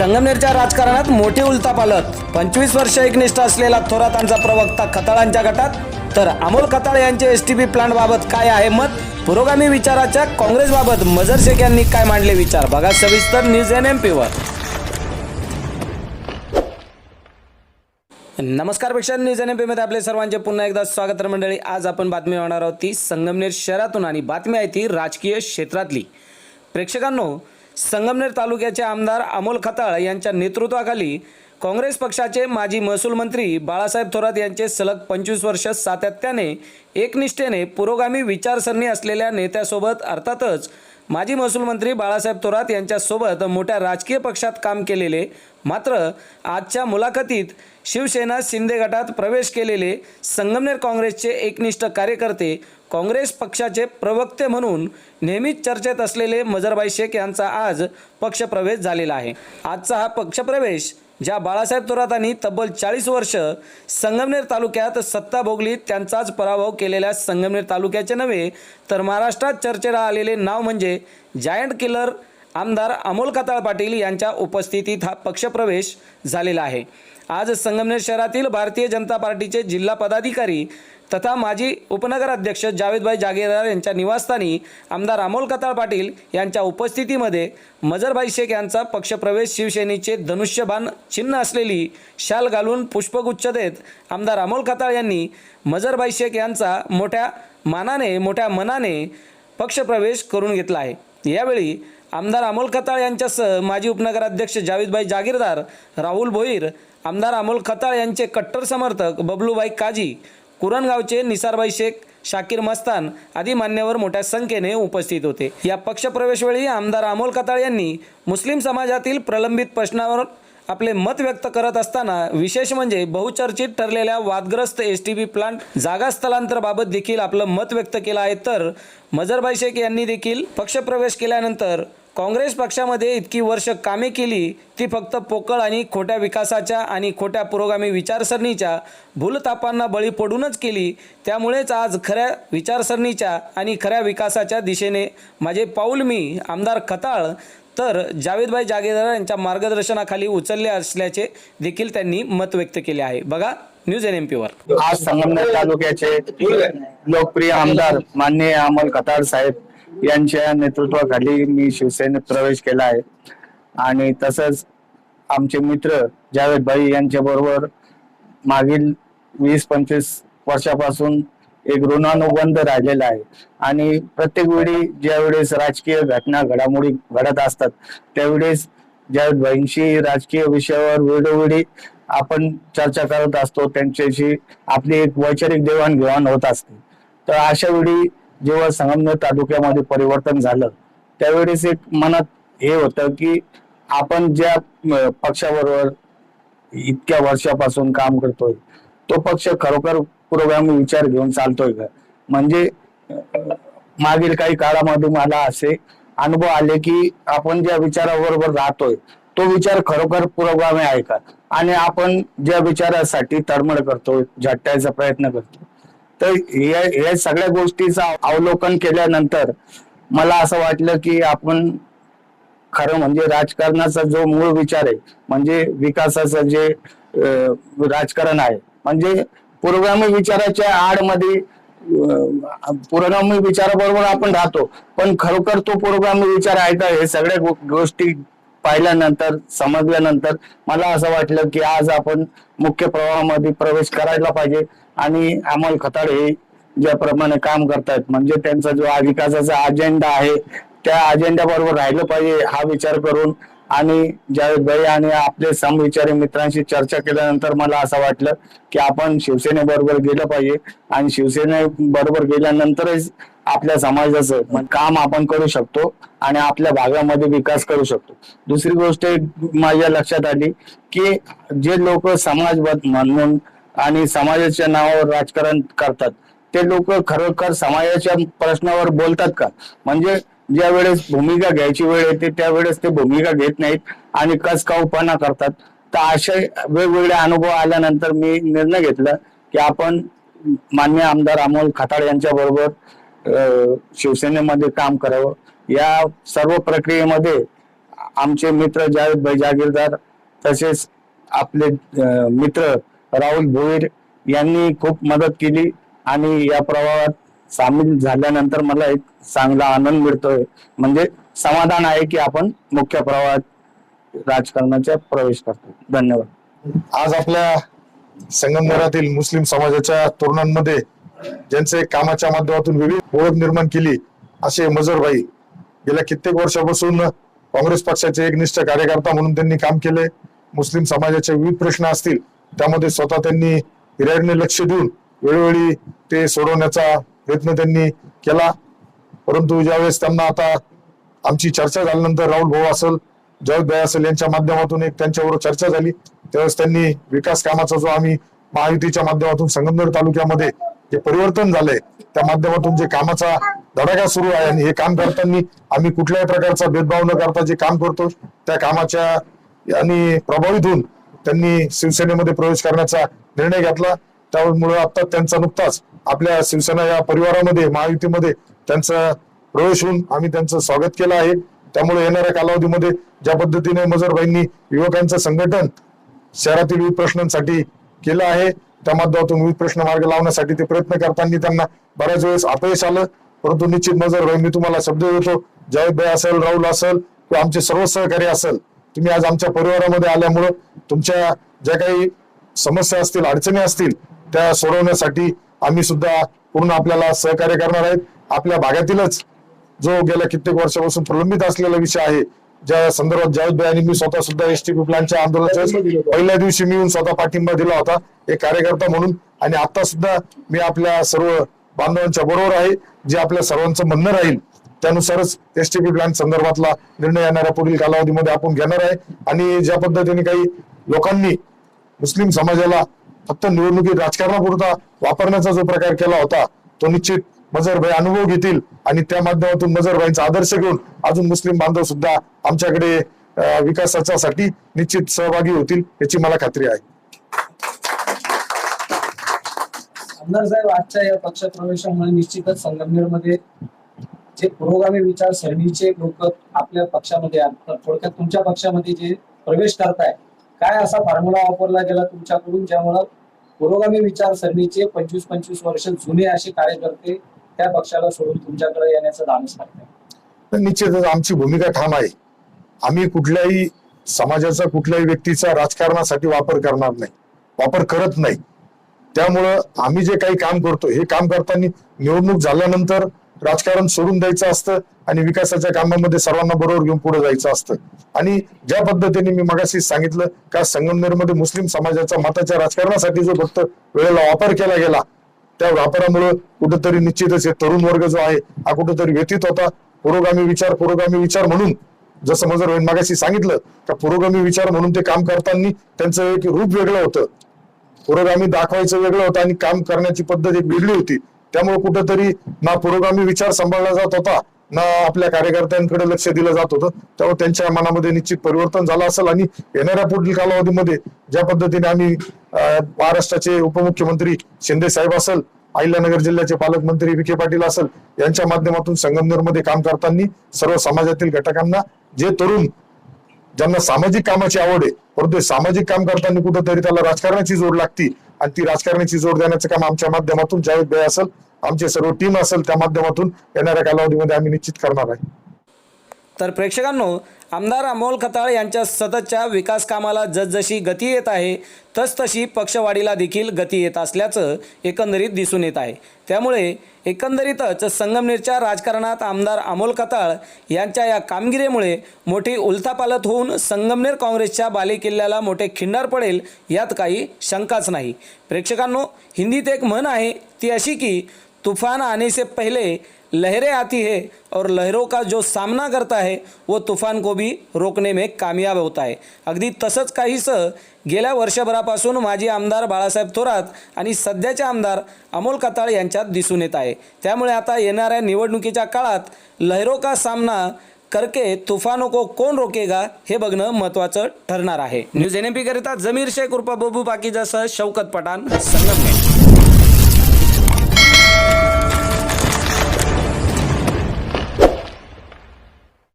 संगमनेरच्या राजकारणात मोठी उलथापालत पंचवीस वर्ष एकनिष्ठ असलेला थोरातांचा प्रवक्ता खताळांच्या गटात. तर अमोल खताळ यांचे एस टी पी प्लांट बाबत काय आहे मत? पुरोगामी विचाराच्या काँग्रेसबाबत मजर शेख यांनी काय मांडले विचार? बघा सविस्तर न्यूज एन एम पीवर नमस्कारपेक्षा न्यूज एन एम पीमध्ये आपले सर्वांचे पुन्हा एकदा स्वागत मंडळी आज आपण बातमी होणार आहोत ती संगमनेर शहरातून आणि बातमी आहे ती राजकीय क्षेत्रातली. प्रेक्षकांनो संगमनेर तालुक्याचे आमदार अमोल खताळ यांच्या नेतृत्वाखाली काँग्रेस पक्षाचे माजी महसूल मंत्री बाळासाहेब थोरात यांचे सलग पंचवीस वर्ष सातत्याने एकनिष्ठेने पुरोगामी विचारसरणी असलेल्या नेत्यासोबत अर्थातच माजी महसूल मंत्री बाळासाहेब थोरात यांच्यासोबत मोठ्या राजकीय पक्षात काम केलेले मात्र आजच्या मुलाखतीत शिवसेना शिंदे गटात प्रवेश केलेले संगमनेर काँग्रेसचे एकनिष्ठ कार्यकर्ते काँग्रेस पक्षाचे प्रवक्ते म्हणून नेहमीच चर्चेत असलेले मजरबाई शेख यांचा आज पक्षप्रवेश झालेला आहे. आजचा हा पक्षप्रवेश ज्या बाळासाहेब थोरातांनी तब्बल चाळीस वर्ष संगमनेर तालुक्यात सत्ता भोगली त्यांचाच पराभव केलेल्या संगमनेर तालुक्याचे नव्हे तर महाराष्ट्रात चर्चेला आलेले नाव म्हणजे जायंट किलर आमदार अमोल कताळ पाटील यांच्या उपस्थितीत हा पक्षप्रवेश झालेला आहे. आज संगमनेर शहरातील भारतीय जनता पार्टीचे जिल्हा पदाधिकारी तथा माजी उपनगराध्यक्ष जावेदभाई जागीरदार यांच्या निवासस्थानी आमदार अमोल कताळ पाटील यांच्या उपस्थितीमध्ये मजरबाई शेख यांचा पक्षप्रवेश शिवसेनेचे धनुष्यबाण चिन्ह असलेली शाल घालून पुष्पगुच्छ देत आमदार अमोल कताळ यांनी मजरबाई शेख यांचा मोठ्या मानाने मोठ्या मनाने पक्षप्रवेश करून घेतला आहे. यावेळी आमदार अमोल खताळ यांच्यासह माजी उपनगराध्यक्ष जावेदभाई जागीरदार राहुल भोईर आमदार अमोल खताळ यांचे कट्टर समर्थक बबलूबाई काजी कुरणगावचे निसारबाई शेख शाकीर मस्तान आदी मान्यवर मोठ्या संख्येने उपस्थित होते. या पक्षप्रवेशवेळी आमदार अमोल खताळ यांनी मुस्लिम समाजातील प्रलंबित प्रश्नावर आपले मत व्यक्त करत असताना विशेष म्हणजे बहुचर्चित ठरलेल्या वादग्रस्त एस टी बी प्लांट जागा स्थलांतराबाबत देखील आपलं मत व्यक्त केलं आहे. तर मजरबाई शेख यांनी देखील पक्षप्रवेश केल्यानंतर काँग्रेस पक्षामध्ये इतकी वर्ष कामे केली ती फक्त पोकळ आणि खोट्या विकासाच्या आणि खोट्या पुरोगामी विचारसरणीच्या भूलतापांना बळी पडूनच केली. त्यामुळेच आज खऱ्या विचारसरणीच्या आणि खऱ्या विकासाच्या दिशेने माझे पाऊल मी आमदार खताळ तर जावेदभाई जागेदार यांच्या मार्गदर्शनाखाली उचलले असल्याचे देखील त्यांनी मत व्यक्त केले आहे. बघा न्यूज एन एमपी वर. आज संगमनेर तालुक्याचे लोकप्रिय आमदार माननीय अमोल खताळ साहेब यांच्या नेतृत्वाखाली मी शिवसेनेत प्रवेश केला आहे. आणि तसंच आमचे मित्र जावेद भाई यांच्या बरोबर मागील वीस पंचवीस वर्षापासून एक ऋणानुबंध राहिलेला आहे. आणि प्रत्येक वेळी ज्या वेळेस राजकीय घटना घडामोडी घडत असतात त्यावेळेस जावेद भाईंशी राजकीय विषयावर वेळोवेळी आपण चर्चा करत असतो. त्यांच्याशी आपली एक वैचारिक देवाणघेवाण होत असते. तर अशा वेळी जेव्हा संगमनेर तालुक्यामध्ये परिवर्तन झालं त्यावेळेस एक मनात हे होतं की आपण ज्या पक्षाबरोबर इतक्या वर्षापासून काम करतोय तो पक्ष खरोखर पुरोगामी विचार घेऊन चालतोय का? म्हणजे मागील काही काळामध्ये मला असे अनुभव आले की आपण ज्या विचाराबरोबर राहतोय तो विचार खरोखर पुरोगामी आहे का? आणि आपण ज्या विचारासाठी तळमळ करतोय झटकायचा प्रयत्न करतो तर या या सगळ्या गोष्टीचं अवलोकन केल्यानंतर मला असं वाटलं की आपण खरं म्हणजे राजकारणाचा जो मूळ विचार आहे म्हणजे विकासाचं जे राजकारण आहे म्हणजे पुरोगामी विचाराच्या आडमध्ये पुरोगामी विचाराबरोबर आपण राहतो पण खरोखर तो पुरोगामी विचार आहे का हे सगळ्या गो- गोष्टी पाहिल्यानंतर समजल्यानंतर मला असं वाटलं की आज आपण मुख्य प्रवाहामध्ये प्रवेश करायला पाहिजे. आणि अमोल खताळ हे ज्याप्रमाणे काम करतायत म्हणजे त्यांचा जो विकासाचा अजेंडा आहे त्या अजेंडा बरोबर राहिलं पाहिजे हा विचार करून आणि जावेद भाई आणि आपले समविचारी मित्रांशी चर्चा केल्यानंतर मला असं वाटलं की आपण शिवसेनेबरोबर गेलं पाहिजे आणि शिवसेने बरोबर गेल्यानंतरच आपल्या समाजाचं काम आपण करू शकतो आणि आपल्या भागामध्ये विकास करू शकतो. दुसरी गोष्ट माझ्या लक्षात आली की जे लोक समाजवाद म्हणून आणि समाजाच्या नावावर राजकारण करतात. ते लोक खरोखर समाजाच्या प्रश्नावर बोलतात का? म्हणजे ज्या वेळेस भूमिका घ्यायची वेळ येते त्यावेळेस ते भूमिका घेत नाहीत आणि कसकाऊपणा करतात. तर असे वेगवेगळे अनुभव आल्यानंतर मी निर्णय घेतला की आपण मान्य आमदार अमोल खताळ यांच्या बरोबर शिवसेनेमध्ये काम करावं. या सर्व प्रक्रियेमध्ये आमचे मित्र जावेद भाई जागीरदार तसेच आपले मित्र राहुल भोईर यांनी खूप मदत केली आणि या प्रवाहात सामील झाल्यानंतर मला एक चांगला आनंद मिळतोय. म्हणजे समाधान आहे की आपण मुख्य प्रवाहात राजकारणाचा प्रवेश करतो धन्यवाद. आज आपल्या संगमनेरातील मुस्लिम समाजाच्या तरुणांमध्ये ज्यांचे कामाच्या माध्यमातून विविध ओळख निर्माण केली असे मजरभाई गेल्या कित्येक वर्षापासून काँग्रेस पक्षाचे एकनिष्ठ कार्यकर्ता म्हणून त्यांनी काम केले. मुस्लिम समाजाचे विविध प्रश्न असतील त्यामध्ये स्वतः त्यांनी हिराडने लक्ष देऊन वेळोवेळी ते सोडवण्याचा प्रयत्न त्यांनी केला. परंतु ज्यावेळेस त्यांना आता आमची चर्चा झाल्यानंतर राहुल भाऊ असेल जयद भाई असेल यांच्या माध्यमातून एक त्यांच्याबरोबर चर्चा झाली. त्यावेळेस त्यांनी विकास कामाचा जो आम्ही महायुतीच्या माध्यमातून संगमनेर तालुक्यामध्ये जे परिवर्तन झालंय त्या माध्यमातून जे कामाचा धडाका सुरू आहे आणि हे काम करताना आम्ही कुठल्याही प्रकारचा भेदभाव न करता जे काम करतो त्या कामाच्या आणि प्रभावित होऊन त्यांनी शिवसेनेमध्ये प्रवेश करण्याचा निर्णय घेतला. त्यामुळे आता त्यांचा नुकताच आपल्या शिवसेना या परिवारामध्ये महायुतीमध्ये त्यांचा प्रवेश होऊन आम्ही त्यांचं स्वागत केलं आहे. त्यामुळे येणाऱ्या कालावधीमध्ये ज्या पद्धतीने मजरबाईंनी युवकांचं संघटन शहरातील विविध प्रश्नांसाठी केलं आहे त्या माध्यमातून विविध प्रश्न मार्ग लावण्यासाठी ते प्रयत्न करताना त्यांना बऱ्याच वेळेस अपयश आलं. परंतु निश्चित मजरबाई मी तुम्हाला शब्द देतो जय भाई असेल राहुल असेल किंवा आमचे सर्व सहकारी असेल तुम्ही आज आमच्या परिवारामध्ये आल्यामुळं तुमच्या ज्या काही समस्या असतील अडचणी असतील त्या सोडवण्यासाठी आम्ही सुद्धा पूर्ण आपल्याला सहकार्य करणार आहेत. आपल्या भागातीलच जो गेल्या कित्येक वर्षापासून प्रलंबित असलेला विषय आहे ज्या संदर्भात जावेद भाई आणि मी स्वतः सुद्धा एस टी प्लॅनच्या आंदोलनाच्या पहिल्या दिवशी मी येऊन स्वतः पाठिंबा दिला होता एक कार्यकर्ता म्हणून. आणि आता सुद्धा मी आपल्या सर्व बांधवांच्या बरोबर आहे जे आपल्या सर्वांचं म्हणणं राहील त्यानुसारच एस टी पी प्लॅन संदर्भातला निर्णय येणाऱ्या पुढील कालावधीमध्ये आपण घेणार आहे. आणि ज्या पद्धतीने काही लोकांनी मुस्लिम समाजाला फक्त निवडणुकीत राजकारणापुरता वापरण्याचा जो प्रकार केला होता तो निश्चित मजरभाई अनुभव घेतील. आणि त्या माध्यमातून मजरभाईंचा आदर्श घेऊन अजून मुस्लिम बांधव सुद्धा आमच्याकडे अं, विकासाच्यासाठी निश्चित सहभागी होतील याची मला खात्री आहे. आमदार साहेब आजच्या या पक्षप्रवेशामुळे निश्चितच संगमनेरमध्ये जे पुरोगामी विचारसरणीचे लोक आपल्या पक्षामध्ये तर थोडक्यात तुमच्या पक्षामध्ये जे प्रवेश करताय काय असा फॉर्म्युला वापरला गेला तुमच्याकडून ज्यामुळं पुरोगामी विचारसरणीचे पंचवीस पंचवीस वर्ष जुने असे कार्यकर्ते त्या पक्षाला सोडून तुमच्याकडे येण्याचं धाडस लागतंय निश्चितच आमची भूमिका ठाम आहे. आम्ही कुठल्याही समाजाचा कुठल्याही व्यक्तीचा राजकारणासाठी वापर करणार नाही वापर करत नाही. त्यामुळं आम्ही जे काही काम करतो हे काम करताना निवडणूक झाल्यानंतर राजकारण सोडून द्यायचं असतं आणि विकासाच्या कामामध्ये सर्वांना बरोबर घेऊन पुढे जायचं असतं. आणि ज्या पद्धतीने मी मगाशी सांगितलं का संगमनेरमध्ये मुस्लिम समाजाच्या मताच्या राजकारणासाठी जो फक्त वेळेला वापर केला गेला त्या वापरामुळे कुठेतरी निश्चितच हे तरुण वर्ग जो आहे हा कुठेतरी व्यतीत होता. पुरोगामी विचार पुरोगामी विचार म्हणून जसं मजर मागाशी सांगितलं का पुरोगामी विचार म्हणून ते काम करताना त्यांचं एक रूप वेगळं होतं. पुरोगामी दाखवायचं वेगळं होतं आणि काम करण्याची पद्धत एक वेगळी होती. त्यामुळे कुठेतरी ना पुरोगामी विचार सांभाळला जात होता ना आपल्या कार्यकर्त्यांकडे लक्ष दिलं जात होतं. त्यामुळे त्यांच्या मनामध्ये निश्चित परिवर्तन झालं असेल आणि येणाऱ्या पुढील कालावधीमध्ये ज्या पद्धतीने आम्ही अं, महाराष्ट्राचे उपमुख्यमंत्री शिंदे साहेब असेल अहिल्यानगर जिल्ह्याचे पालकमंत्री विखे पाटील असेल यांच्या माध्यमातून संगमनेरमध्ये काम करताना सर्व समाजातील घटकांना जे तरुण ज्यांना सामाजिक कामाची आवड आहे परंतु सामाजिक काम करताना कुठंतरी त्याला राजकारणाची जोड लागती आणि ती राजकारणाची जोड देण्याचं काम आमच्या माध्यमातून ज्यावेळी भाई असेल आमची सर्व टीम असेल त्या माध्यमातून येणाऱ्या कालावधीमध्ये आम्ही निश्चित करणार आहे. तर प्रेक्षकांनो आमदार अमोल खताळ यांच्या सततच्या विकास कामाला जसजशी गती येत आहे तसतशी पक्षवाढीला देखील गती येत असल्याचं एकंदरीत दिसून येत आहे. त्यामुळे एकंदरीतच संगमनेरच्या राजकारणात आमदार अमोल खताळ यांच्या या कामगिरीमुळे मोठी उलथापालत होऊन संगमनेर काँग्रेसच्या बालेकिल्ल्याला मोठे खिंडार पडेल यात काही शंकाच नाही. प्रेक्षकांनो हिंदीत एक म्हण आहे ती अशी की तुफान आने से पहिले लहरें आती है और लहरों का जो सामना करता है वो तूफान को भी रोकने में कामयाब होता है। अगदी तसंच काहीसं गेल्या वर्षभरापासून माजी आमदार बाळासाहेब थोरात आणि सध्याचे आमदार अमोल कताळ यांच्यात दिसून येत आहे. त्यामुळे आता येणाऱ्या निवडणुकीच्या काळात लहरों का सामना करके तुफानों को कोण रोकेगा हे बघणं महत्त्वाचं ठरणार आहे. न्यूज एन एम पीकरिता जमीर शेख उर्फा बबू पाकीजासह शौकत पठाण संगमनेर